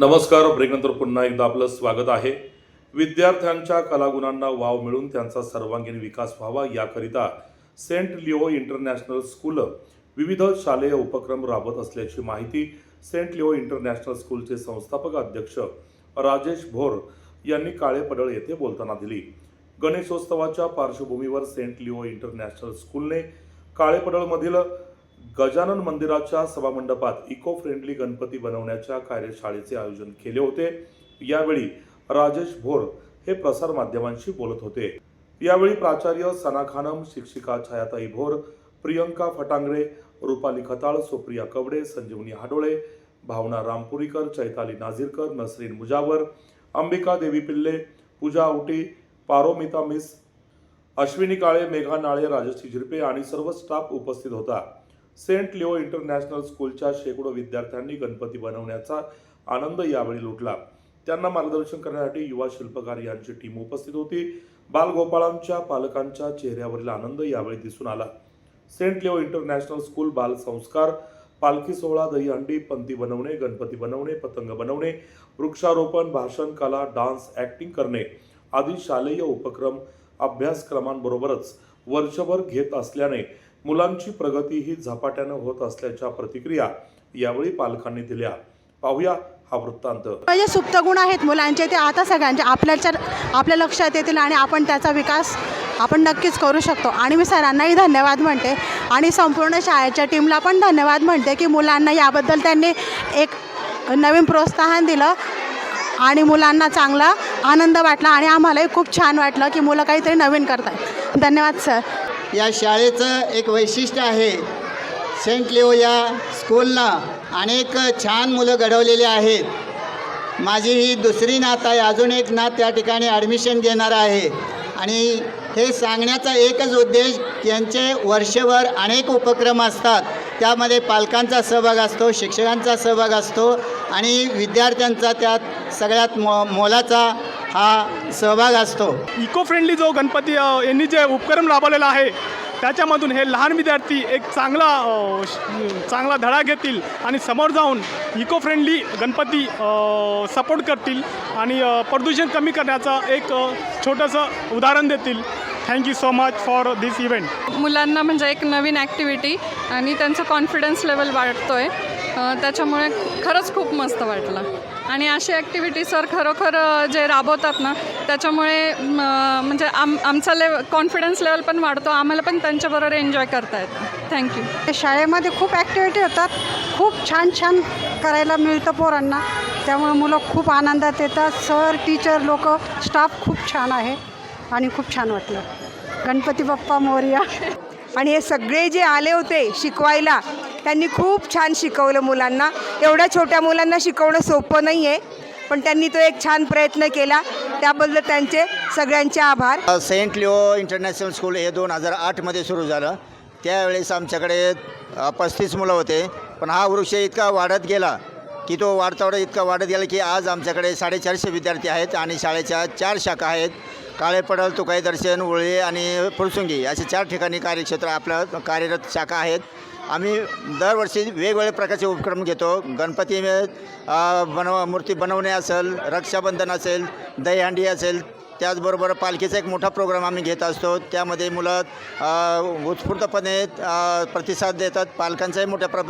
नमस्कार ब्रेकनंतर पुन्हा एकदा आपलं स्वागत आहे. विद्यार्थ्यांच्या कलागुणांना वाव मिळून त्यांचा सर्वांगीण विकास व्हावा याकरिता सेंट लिओ इंटरनॅशनल स्कूल विविध शालेय उपक्रम राबवत असल्याची माहिती सेंट लिओ इंटरनॅशनल स्कूलचे संस्थापक अध्यक्ष राजेश भोर यांनी काळे पडळ येथे बोलताना दिली. गणेशोत्सवाच्या पार्श्वभूमीवर सेंट लिओ इंटरनॅशनल स्कूलने काळेपडळमधील गजानन मंदिराच्या सभामंडपात इको फ्रेंडली गणपती बनवण्याच्या कार्यशाळेचे आयोजन केले होते. यावेळी राजेश भोर हे प्रसार माध्यमांशी बोलत होते. यावेळी प्राचार्य सना खानम शिक्षिका छायाताई भोर प्रियंका फटांगरे रुपाली खताळ सुप्रिया कवडे संजीवनी हाडोळे भावना रामपुरीकर चैताली नाझिरकर नसरीन मुजावर अंबिका देवी पिल्ले पूजा आवटी पारोमिता मिस अश्विनी काळे मेघा नाळे राजश्री झिरपे आणि सर्व स्टाफ उपस्थित होता. सेंट लिओ इंटरनॅशनल स्कूलच्या शेकडो विद्यार्थ्यांनी गणपती बनवण्याचा आनंद यावेळी लुटला. त्यांना मार्गदर्शन करण्यासाठी युवा शिल्पकार यांची टीम उपस्थित होती. बालगोपाळांच्या पालकांच्या चेहऱ्यावरील आनंद यावेळी दिसून आला. सेंट लिओ इंटरनॅशनल स्कूल बाल संस्कार पालखी सोहळा दहीहंडी पंथी बनवणे गणपती बनवणे पतंग बनवणे वृक्षारोपण भाषण कला डान्स ॲक्टिंग करणे आदी शालेय उपक्रम अभ्यासक्रमांबरोबरच वर्षभर घेत असल्याने मुलांची प्रगती ही झपाट्यानं होत असल्याच्या प्रतिक्रिया यावेळी पालकांनी दिल्या. पाहूया हा वृत्तांत. जे सुप्त गुण आहेत मुलांचे ते आता सगळ्यांचे आपल्याच्या आपल्या लक्षात येतील आणि आपण त्याचा विकास आपण नक्कीच करू शकतो. आणि मी सरांनाही धन्यवाद म्हणते आणि संपूर्ण शाळेच्या टीमला पण धन्यवाद म्हणते की मुलांना याबद्दल त्यांनी एक नवीन प्रोत्साहन दिलं आणि मुलांना चांगला आनंद वाटला आणि आम्हालाही खूप छान वाटलं की मुलं काहीतरी नवीन करतात धन्यवाद सर. या शाळेचं एक वैशिष्ट्य आहे. सेंट लिओ या स्कूलला अनेक छान मुलं घडवलेली आहेत. माझी ही दुसरी नात आहे अजून एक नात त्या ठिकाणी ॲडमिशन घेणार आहे. आणि हे सांगण्याचा एकच उद्देश यांचे वर्षभर अनेक उपक्रम असतात. त्यामध्ये पालकांचा सहभाग असतो शिक्षकांचा सहभाग असतो आणि विद्यार्थ्यांचा त्यात सगळ्यात मो मोलाचा हा सहभाग असतो. इको फ्रेंडली जो गणपती यांनी जे उपक्रम राबवलेला आहे त्याच्यामधून हे लहान विद्यार्थी एक चांगला चांगला धडा घेतील आणि समोर जाऊन इको फ्रेंडली गणपती सपोर्ट करतील आणि प्रदूषण कमी करण्याचं एक छोटंसं उदाहरण देतील. Thank you so much for this event मुलांना म्हणजे एक नवीन ॲक्टिव्हिटी आणि त्यांचं कॉन्फिडन्स लेवल वाढतो आहे त्याच्यामुळे खरंच खूप मस्त वाटलं. आणि अशी ॲक्टिव्हिटी सर खरोखर जे राबवतात ना त्याच्यामुळे म्हणजे आम आमचा लेव कॉन्फिडन्स लेवल पण वाढतो आम्हाला पण त्यांच्याबरोबर एन्जॉय करता येतं. थँक्यू शाळेमध्ये खूप ॲक्टिव्हिटी होतात खूप छान छान करायला मिळतं पोरांना त्यामुळे मुलं खूप आनंदात येतात. सर टीचर लोक स्टाफ खूप छान आहे आणि खूप छान वाटलं. गणपती बाप्पा मोर्या. आणि हे सगळे जे आले होते शिकवायला त्यांनी खूप छान शिकवलं मुलांना. एवढ्या छोट्या मुलांना शिकवणं सोपं नाही आहे पण त्यांनी तो एक छान प्रयत्न केला. त्याबद्दल त्यांचे सगळ्यांचे आभार. सेंट लिओ इंटरनॅशनल स्कूल हे दोन हजार आठमध्ये सुरू झालं. त्यावेळेस आमच्याकडे पस्तीस मुलं होते पण हा वृक्ष इतका वाढत गेला की तो वाढता वाढत इतका वाढत गेला की आज आमच्याकडे साडेचारशे विद्यार्थी आहेत आणि शाळेच्या चार शाखा आहेत. काळे पडल तुकाई दर्शन उळे आणि फुरसुंगी असे चार ठिकाणी कार्यक्षेत्र आपलं कार्यरत शाखा आहेत. आम्ही दरवर्षी वेगवेगळ्या प्रकारचे उपक्रम घेतो. गणपती बनव मूर्ती बनवणे असेल रक्षाबंधन असेल दहीहंडी असेल त्याचबरोबर पालखीचा एक मोठा प्रोग्राम आम्ही घेत असतो. त्यामध्ये मुलं उत्स्फूर्तपणे प्रतिसाद देतात. पालकांचाही मोठ्या प्र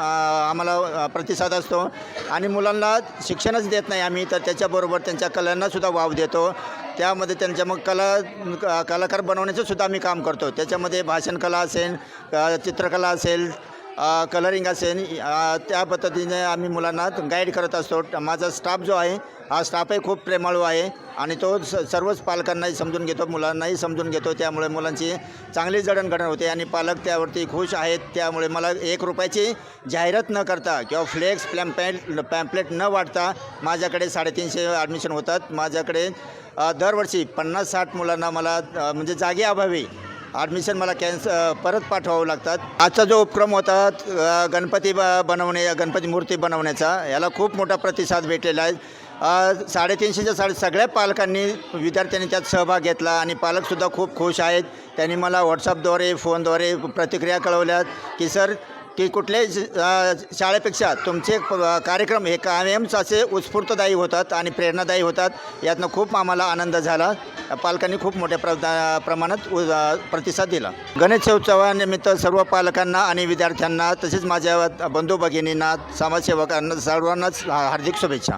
आम्हाला प्रतिसाद असतो. आणि मुलांना शिक्षणच देत नाही आम्ही तर त्याच्याबरोबर त्यांच्या कलांनासुद्धा वाव देतो. त्यामध्ये त्यांच्या मग कला कलाकार बनवण्याचं सुद्धा आम्ही काम करतो. त्याच्यामध्ये भाषणकला असेल चित्रकला असेल कलरिंग असेल त्या पद्धतीने आम्ही मुलांना गाईड करत असतो. माझा स्टाफ जो आहे हा स्टाफही खूप प्रेमाळू आहे आणि तो स सर्वच पालकांनाही समजून घेतो मुलांनाही समजून घेतो. त्यामुळे मुलांची चांगली जडणघडण होते आणि पालक त्यावरती खुश आहेत. त्यामुळे मला एक रुपयाची जाहिरात न करता किंवा फ्लेक्स प्लॅम्पॅट पॅम्पलेट न वाढता माझ्याकडे साडेतीनशे ॲडमिशन होतात. माझ्याकडे दरवर्षी पन्नास साठ मुलांना मला म्हणजे जागे अभावी ॲडमिशन मला कॅन्स परत पाठवावं लागतात. आजचा जो उपक्रम होता गणपती ब बनवणे गणपती मूर्ती बनवण्याचा याला खूप मोठा प्रतिसाद भेटलेला आहे. साडेतीनशेच्या साडे सगळ्या पालकांनी विद्यार्थ्यांनी त्यात सहभाग घेतला आणि पालकसुद्धा खूप खुश आहेत. त्यांनी मला व्हॉट्सअपद्वारे फोनद्वारे प्रतिक्रिया कळवल्यात की सर की कुठल्याही शाळेपेक्षा तुमचे कार्यक्रम हे कायमच असे उत्स्फूर्तदायी होतात आणि प्रेरणादायी होतात. यातनं खूप आम्हाला आनंद झाला. पालकांनी खूप मोठ्या प्र प्रमाणात प्रतिसाद दिला. गणेशोत्सवानिमित्त सर्व पालकांना आणि विद्यार्थ्यांना तसेच माझ्या बंधू भगिनींना समाजसेवकांना सर्वांनाच हार्दिक शुभेच्छा.